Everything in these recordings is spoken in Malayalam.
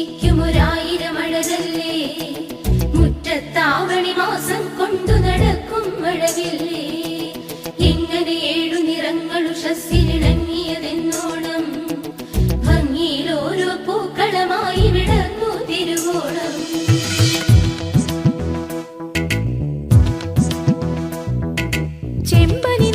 ചിരിക്കുമൊരായിരം അഴകല്ലേ? മുറ്റത്താവണി മാസം കൊണ്ടു നടക്കും മഴവില്ലേ? എങ്ങനെ ഏഴു നിറങ്ങൾ ഉഷസ്സിലിണങ്ങിയതെന്നോണം ഭംഗിയിൽ ഓരോ പൂക്കളമായി വിടന്നു തിരുവോണം. ചെമ്പനി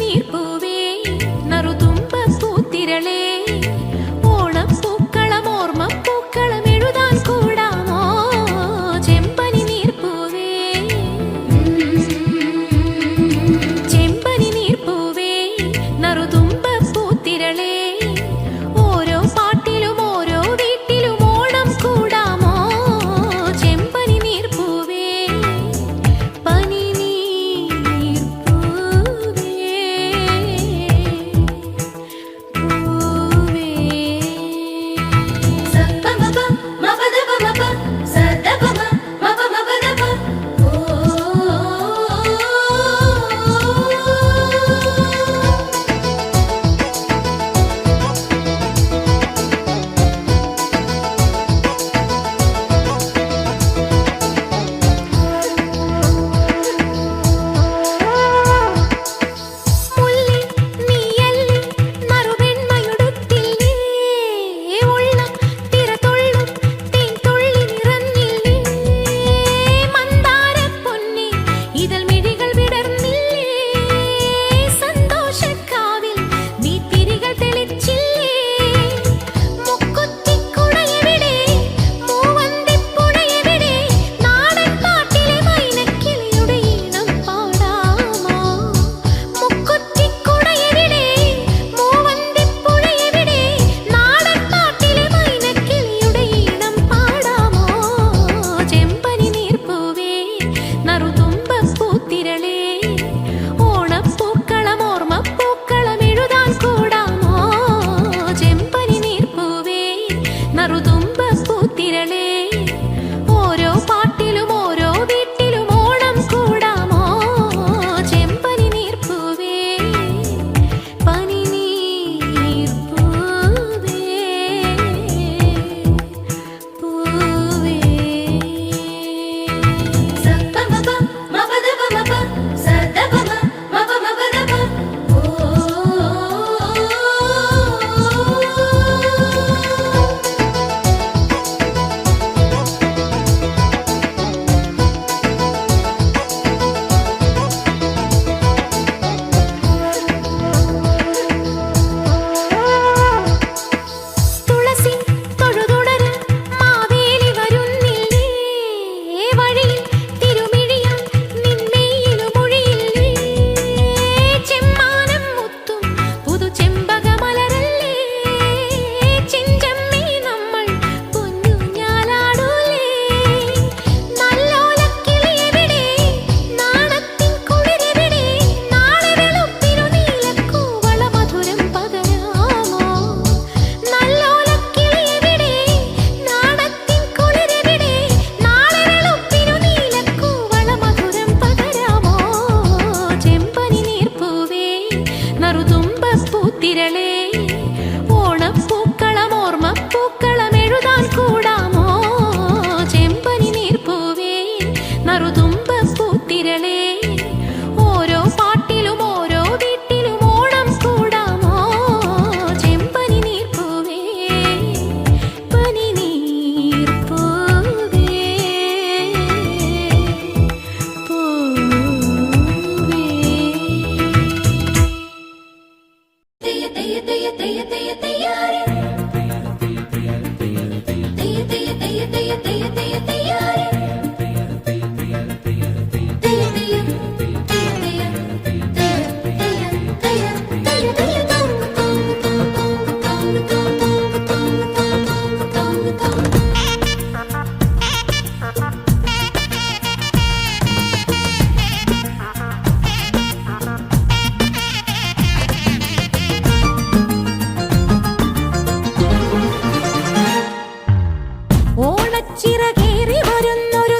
ചിറകേറി വരുന്നൊരു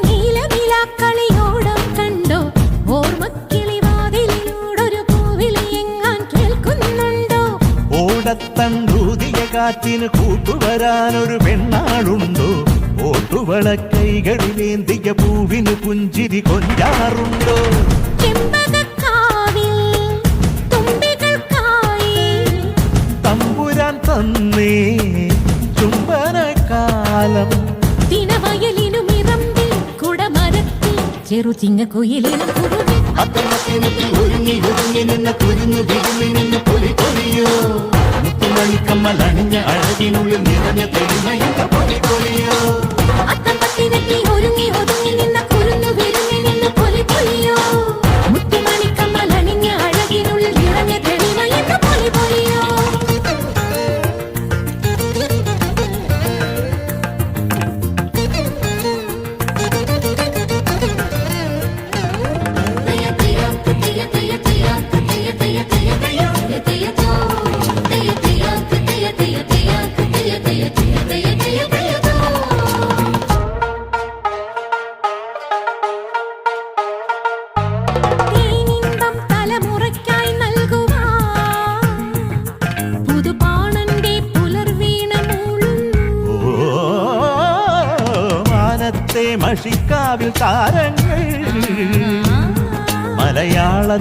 കണ്ടോ. ഓർമ്മക്കിളി എങ്ങാൻ പെണ്ണാളുണ്ടോ? ഓട്ടുവള കൈകളിലേന്തിയ പൂവിന് പുഞ്ചിരി കൊഞ്ചാറുണ്ടോ? ചെറു ഒരുങ്ങി ഒരുങ്ങി അണിഞ്ഞ അഴകിനുള്ളിൽ നിറഞ്ഞ അത്തപ്പത്തിനെത്തി ഒരുങ്ങി ഒതുങ്ങി നിന്ന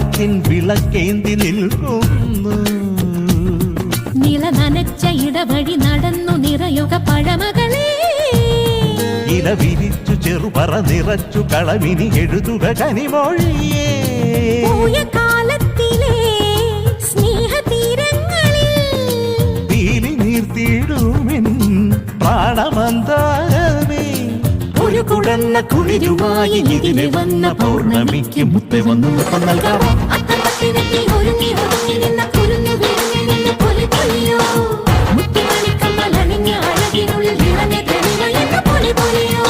മലയാളത്തിൻ വിളക്കേന്തി നിൽക്കുന്നു. നില നനച്ച ഇടവഴി നടന്നു നിറയുക പഴമകളെ. ഇല വിരിച്ചു ചെറുപറ നിറച്ചു കളമിനി എഴുതുക കനിമൊഴിയേ. കാലത്തിലെ സ്നേഹതീരങ്ങളിൽ പീലി നീർത്തിയിടുമെൻ പ്രാണമന്താ കുടന്ന കുളിരുമായി ഇതിനെ വന്ന പൗർണമിക്ക് മുത്തെ വന്നു നൽകാം. ഒരുങ്ങി നിന്ന കുരുന്നു വിരുങ്ങി നിന്ന് പൊലി പൊലിയോ? മുത്തുമണിക്കമ്മൽ അണിഞ്ഞ അഴകിനുള്ളിൽ നിറഞ്ഞ തെളിമയെന്ന പൊലി പൊലിയോ?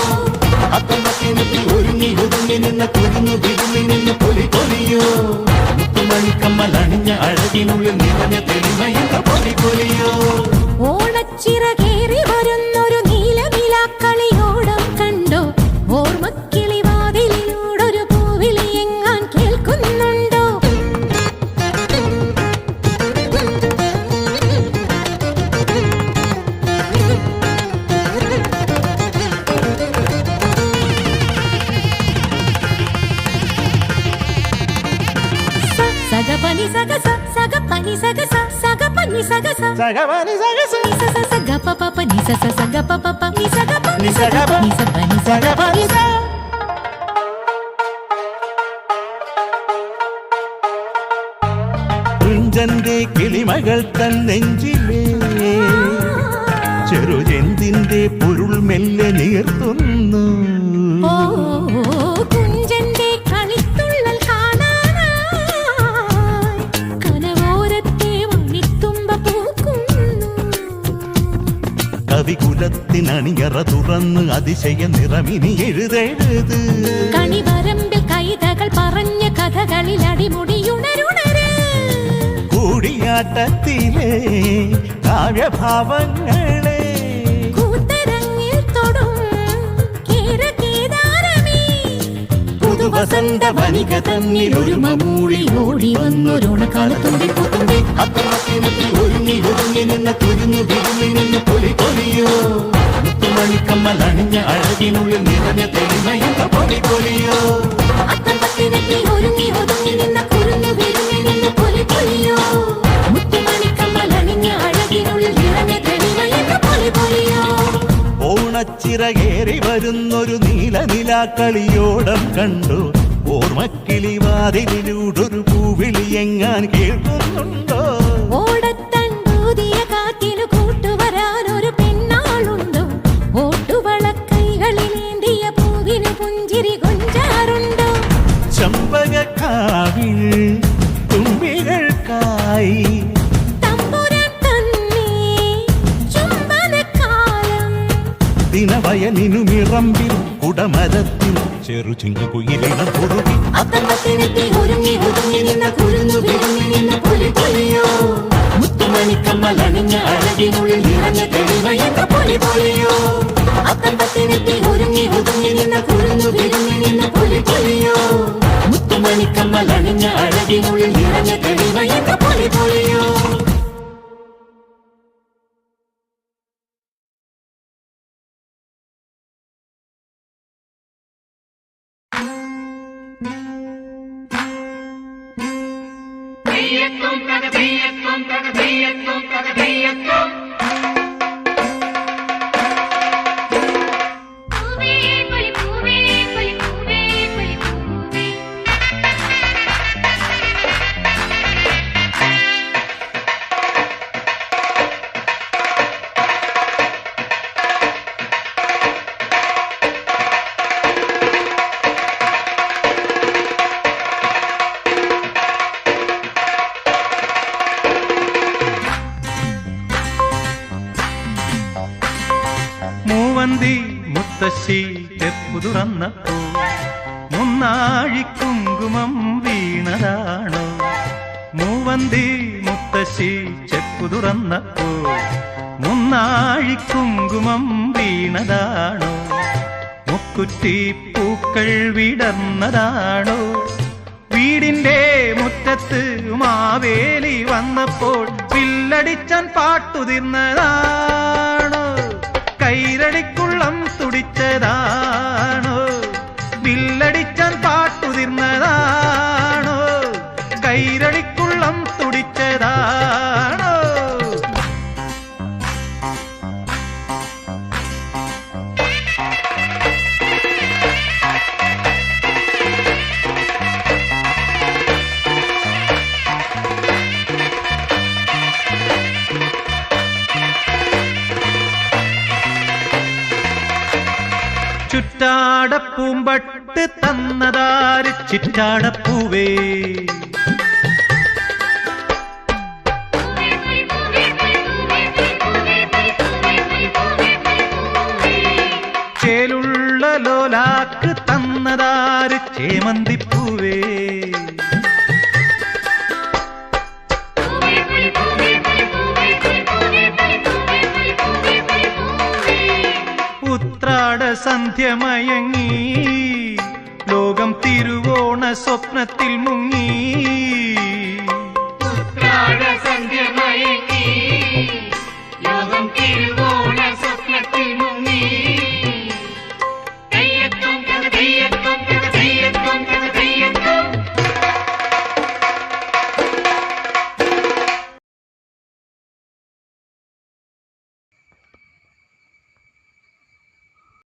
അത്തമത്തിനത്തിൽ ഒരുങ്ങി ഒതുങ്ങി നിന്ന കുരുന്നു വിരുങ്ങി നിന്ന് പൊലി പൊലിയോ? മുത്തുമണിക്കമ്മൽ അണിഞ്ഞ അഴകിനുള്ളിൽ നിറഞ്ഞ പൊലി പൊലിയോ? పని సగ సగ పని సగ సగ పని సగ సగ పని సగ సగ సగ ప ప పని సగ సగ ప ప పని సగ పని సగ పని సగ పని సగ పని సగ കുഞ്ചന്റെ കിളിമകൾ തൻ നെഞ്ചിലേ ചെറുചെന്തിന്റെ പൊരുൾ മെല്ലെ നീർത്തുന്നു കവികുലത്തിനണിയറ തുറന്ന് അതിശയ നിറമിനി എഴുതെഴുത്. കണിവരമ്പിൽ കൈതകൾ പറഞ്ഞ കഥകളിൽ അടിമുടിയുണരുണര്. കൂടിയാട്ടത്തിലെ കാവ്യഭാവങ്ങളെ പുതുവസന്ത വനിക തന്നിൽ ഒരു മമൂളി ഓടി വന്നൊരുണക്കാലത്തുണ്ടി പുത്തുണ്ടി അത്തമത്തിനത്തിൽ ഒരുങ്ങി ഒരുങ്ങി നിന്ന് തുരുങ്ങി തിരുങ്ങി നിന്ന് പൊലി പൊലിയോ. മുത്തുമണിക്കമ്മൽ അണിഞ്ഞ അഴകിനുള്ളിൽ നിറഞ്ഞ തെളിമയുന്ന പൊലി പൊലിയോ അത്തപ്പത്തിനെത്തി ഒരുങ്ങി ഒതുങ്ങി നിന്ന് കുരുങ്ങി വിരുങ്ങി നിന്ന് പൊലി പൊലിയോ. ഓണച്ചിറകേറി വരുന്നൊരു നീലനില കളിയോടം കണ്ടു. ഓർമ്മക്കിളി വാതിലിലൂടൊരു പൂവിളിയെങ്ങാൻ കേൾക്കുന്നുണ്ടോ? ചെറു ചിങ്ങുയിലിണം കുറുകി ഒരുങ്ങി പൊലി പൊലി ഒരുങ്ങി നിന്ന കുരുന്നു വിരുങ്ങി നിന്ന് പൊലി പൊലിയോ മുത്തുമണിക്കമ്മൽ അണിഞ്ഞ അഴകിനുള്ളിൽ നിറഞ്ഞ തെളിമയെന്ന പൊലി പൊലിയോ പൂവേ മുത്തശ്ശി തെപ്പു തുറന്നപ്പോ മുന്നാഴി കുങ്കുമം വീണതാണോ? മൂവന്തി മുത്തശ്ശി ചെപ്പു തുറന്നപ്പോ മുന്നാഴി കുങ്കുമം വീണതാണോ? മുക്കുറ്റി പൂക്കൾ വിടർന്നതാണോ? വീടിന്റെ മുറ്റത്ത് മാവേലി വന്നപ്പോൾ പില്ലടിച്ചൻ പാട്ടുതിർന്നതാണോ? കൈരടിക്കുള്ളം பிடிச்சதா ചുറ്റാടപ്പൂമ്പട്ട് തന്നതാര് ചിറ്റാടപ്പൂവേ? ചേലുള്ള ലോലാക്ക് തന്നതാര് ചേമന്തിപ്പൂവേ? സന്ധ്യമയങ്ങി ലോകം തിരുവോണ സ്വപ്നത്തിൽ മുങ്ങി.